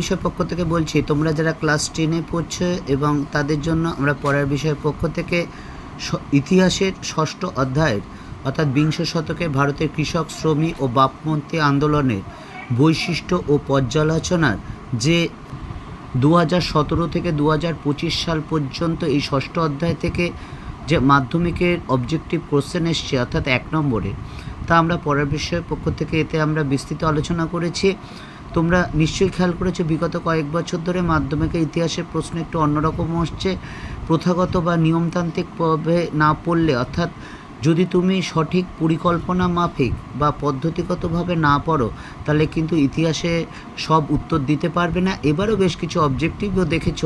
বিষয় পক্ষ থেকে বলছি, তোমরা যারা ক্লাস টেনে পড়ছো এবং তাদের জন্য আমরা পড়ার বিষয়ের পক্ষ থেকে ইতিহাসের ষষ্ঠ অধ্যায়ের, অর্থাৎ বিংশ শতকে ভারতের কৃষক, শ্রমিক ও বাপমন্ত্রী আন্দোলনের বৈশিষ্ট্য ও পর্যালোচনার যে দু হাজার সতেরো থেকে দু হাজার পঁচিশ সাল পর্যন্ত এই ষষ্ঠ অধ্যায় থেকে যে মাধ্যমিকের অবজেক্টিভ কোশ্চেন এসছে, অর্থাৎ এক নম্বরে, তা আমরা পড়ার বিষয়ের পক্ষ থেকে এতে আমরা বিস্তৃত আলোচনা করেছি। তোমরা নিশ্চয়ই খেয়াল করেছ, বিগত কয়েক বছর ধরে মাধ্যমিকের ইতিহাসের প্রশ্ন একটু অন্যরকম হচ্ছে প্রথাগত বা নিয়মতান্ত্রিকভাবে না পড়লে, অর্থাৎ যদি তুমি সঠিক পরিকল্পনা মাফিক বা পদ্ধতিগতভাবে না পড়ো, তাহলে কিন্তু ইতিহাসে সব উত্তর দিতে পারবে না। এবারও বেশ কিছু অবজেক্টিভও দেখেছ।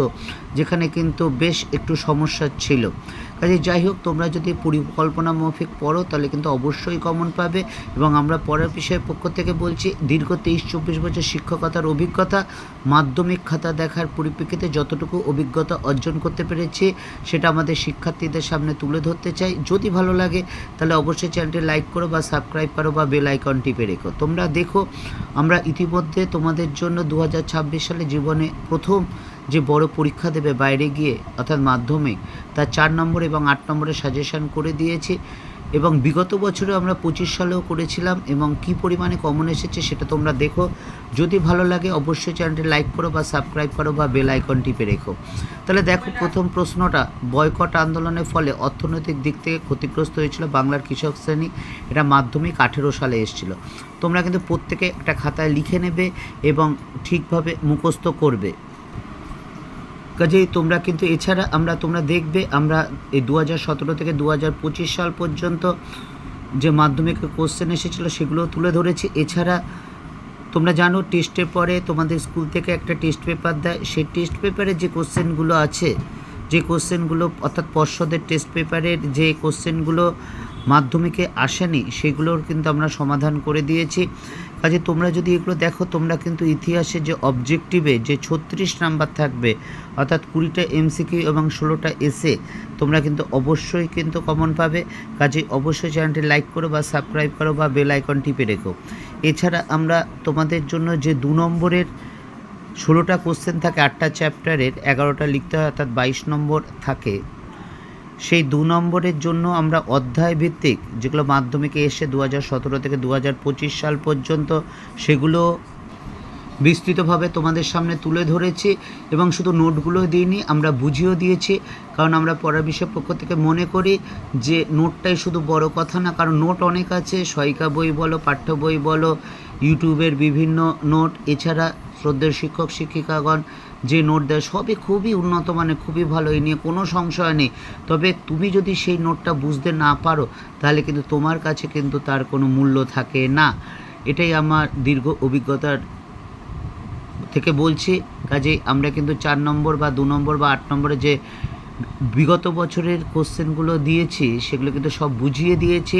যেখানে কিন্তু বেশ একটু সমস্যা ছিল। কাজে যাই হোক, তোমরা যদি পরিকল্পনা মাফিক পড়ো, তাহলে কিন্তু অবশ্যই কমন পাবে। এবং আমরা পরের বিষয়ের পক্ষ থেকে বলছি, দীর্ঘ তেইশ চব্বিশ বছর শিক্ষকতার অভিজ্ঞতা, মাধ্যমিক খাতা দেখার পরিপ্রেক্ষিতে যতটুকু অভিজ্ঞতা অর্জন করতে পেরেছি, সেটা আমাদের শিক্ষার্থীদের সামনে তুলে ধরতে চাই। যদি ভালো লাগে, তাহলে অবশ্যই চ্যানেলটি লাইক করো বা সাবস্ক্রাইব করো বা বেল আইকন টিপে রেখো। তোমরা দেখো, আমরা ইতিমধ্যে তোমাদের জন্য দু হাজার ছাব্বিশ সালে জীবনে প্রথম যে বড় পরীক্ষা দেবে বাইরে গিয়ে, অর্থাৎ মাধ্যমিক, তার চার নম্বর এবং আট নম্বরে সাজেশন করে দিয়েছে। এবং বিগত বছরে আমরা পঁচিশ সালেও করেছিলাম এবং কি পরিমাণে কমন এসেছে সেটা তোমরা দেখো। যদি ভালো লাগে অবশ্যই চ্যানেলটি লাইক করো বা সাবস্ক্রাইব করো বা বেল আইকন টিপে রেখো। তাহলে দেখো প্রথম প্রশ্নটা বয়কট আন্দোলনের ফলে অর্থনৈতিক দিক থেকে ক্ষতিগ্রস্ত হয়েছিল বাংলার কৃষক শ্রেণি। এটা মাধ্যমিক আঠেরো সালে এসেছিল। তোমরা কিন্তু প্রত্যেকে একটা খাতায় লিখে নেবে এবং ঠিকভাবে মুখস্থ করবে। কাজেই তোমরা কিন্তু এছাড়া আমরা তোমরা দেখবে, আমরা এই দু হাজার সতেরো থেকে দু হাজার পঁচিশ সাল পর্যন্ত যে মাধ্যমিকের কোশ্চেন এসেছিল সেগুলো তুলে ধরেছি। এছাড়া তোমরা জানো টেস্টের পরে তোমাদের স্কুল থেকে একটা টেস্ট পেপার দেয়। সেই টেস্ট পেপারে যে কোশ্চেনগুলো আছে যে কোশ্চেনগুলো অর্থাৎ পর্ষদের টেস্ট পেপারের যে কোশ্চেনগুলো মাধ্যমিকে আসেনি, সেগুলোর কিন্তু আমরা সমাধান করে দিয়েছি। কাজে তোমরা যদি এগুলো দেখো, তোমরা কিন্তু ইতিহাসে যে অবজেক্টিভে যে ছত্রিশ নাম্বার থাকবে, অর্থাৎ কুড়িটা এমসিকিউ এবং ষোলোটা এসে তোমরা কিন্তু অবশ্যই কিন্তু কমন পাবে। কাজে অবশ্যই চ্যানেলটি লাইক করো বা সাবস্ক্রাইব করো বা বেল আইকন টিপে রেখো। এছাড়া আমরা তোমাদের জন্য যে দু নম্বরের ষোলোটা কোশ্চেন থাকে, আটটা চ্যাপ্টারের এগারোটা লিখতে হয়, অর্থাৎ বাইশ নম্বর থাকে। সেই দু নম্বরের জন্য আমরা অধ্যায় ভিত্তিক যেগুলো মাধ্যমিকে এসে দু হাজার সতেরো থেকে দু হাজার পঁচিশ সাল পর্যন্ত সেগুলো বিস্তৃতভাবে তোমাদের সামনে তুলে ধরেছি এবং শুধু নোটগুলো দিইনি, আমরা বুঝিয়েও দিয়েছি। কারণ আমরা পড়ার বিষয় পক্ষ থেকে মনে করি যে নোটটাই শুধু বড় কথা না, কারণ নোট অনেক আছে। সহায়িকা বই বলো, পাঠ্য বই বলো ইউটিউবের বিভিন্ন নোট এছাড়া শ্রদ্ধেয় শিক্ষক, শিক্ষিকাগণ যে নোট দেয়, সবই খুবই উন্নত মানে খুবই ভালো এই নিয়ে কোনো সংশয় নেই। তবে তুমি যদি সেই নোটটা বুঝতে না পারো, তাহলে কিন্তু তোমার কাছে কিন্তু তার কোনো মূল্য থাকে না। এটাই আমার দীর্ঘ অভিজ্ঞতার থেকে বলছি। কাজেই আমরা কিন্তু চার নম্বর বা দু নম্বর বা আট নম্বরে যে বিগত বছরের কোশ্চেনগুলো দিয়েছি, সেগুলো কিন্তু সব বুঝিয়ে দিয়েছি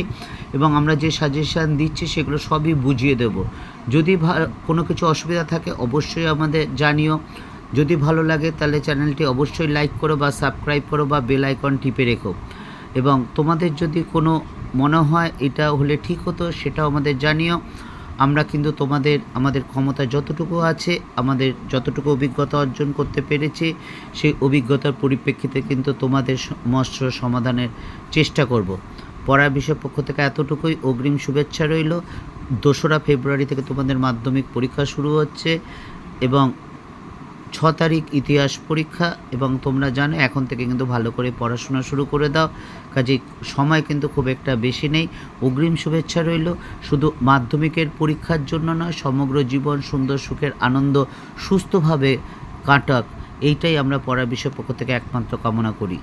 এবং আমরা যে সাজেশান দিচ্ছি সেগুলো সবই বুঝিয়ে দেব। যদি কোনো কিছু অসুবিধা থাকে অবশ্যই আমাদের জানিও। যদি ভালো লাগে তাহলে চ্যানেলটি অবশ্যই লাইক করো বা সাবস্ক্রাইব করো বা বেল আইকন টিপে রেখো। এবং তোমাদের যদি কোনো মনে হয় এটা হলে ঠিক হতো সেটাও আমাদের জানিও। আমরা কিন্তু তোমাদের, আমাদের ক্ষমতা যতটুকু আছে, আমাদের যতটুকু অভিজ্ঞতা অর্জন করতে পেরেছি, সেই অভিজ্ঞতার পরিপ্রেক্ষিতে কিন্তু তোমাদের মৎস্য সমাধানের চেষ্টা করব। পড়া বিষয় পক্ষ থেকে এতটুকুই। অগ্রিম শুভেচ্ছা রইল। দোসরা ফেব্রুয়ারি থেকে তোমাদের মাধ্যমিক পরীক্ষা শুরু হচ্ছে এবং ছ তারিখ ইতিহাস পরীক্ষা এবং তোমরা জানো, এখন থেকে কিন্তু ভালো করে পড়াশোনা শুরু করে দাও। কাজে সময় কিন্তু খুব একটা বেশি নেই। অগ্রিম শুভেচ্ছা রইল। শুধু মাধ্যমিকের পরীক্ষার জন্য নয়, সমগ্র জীবন সুন্দর সুখের আনন্দ সুস্থভাবে কাটাক। এইটাই আমরা পড়ার বিষয় পক্ষ থেকে একমাত্র কামনা করি।